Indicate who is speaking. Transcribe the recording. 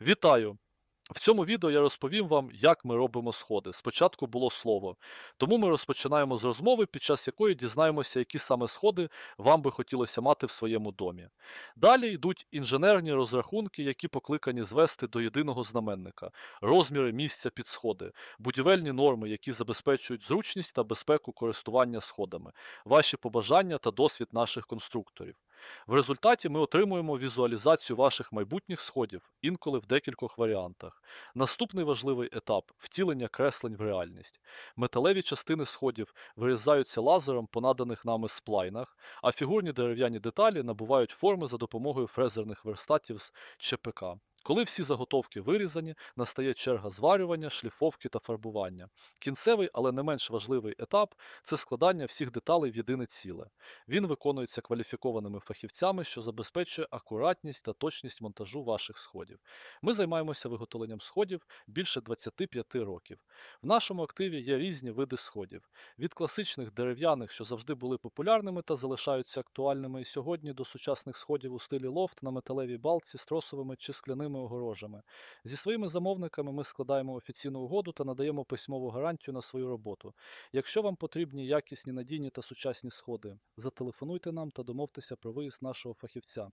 Speaker 1: Вітаю! В цьому відео я розповім вам, як ми робимо сходи. Спочатку було слово. Тому ми розпочинаємо з розмови, під час якої дізнаємося, які саме сходи вам би хотілося мати в своєму домі. Далі йдуть інженерні розрахунки, які покликані звести до єдиного знаменника, розміри місця під сходи, будівельні норми, які забезпечують зручність та безпеку користування сходами, ваші побажання та досвід наших конструкторів. В результаті ми отримуємо візуалізацію ваших майбутніх сходів, інколи в декількох варіантах. Наступний важливий етап втілення креслень в реальність. Металеві частини сходів вирізаються лазером по наданих нами сплайнах, а фігурні дерев'яні деталі набувають форми за допомогою фрезерних верстатів з ЧПК. Коли всі заготовки вирізані, настає черга зварювання, шліфовки та фарбування. Кінцевий, але не менш важливий етап це складання всіх деталей в єдине ціле. Він виконується кваліфікованими фахівцями, що забезпечує акуратність та точність монтажу ваших сходів. Ми займаємося виготовленням сходів більше 25 років. В нашому активі є різні види сходів: від класичних дерев'яних, що завжди були популярними та залишаються актуальними і сьогодні, до сучасних сходів у стилі лофт на металевій балці з тросовими чи скляними огорожами. Зі своїми замовниками ми складаємо офіційну угоду та надаємо письмову гарантію на свою роботу. Якщо вам потрібні якісні, надійні та сучасні сходи, зателефонуйте нам та домовтеся про виїзд нашого фахівця.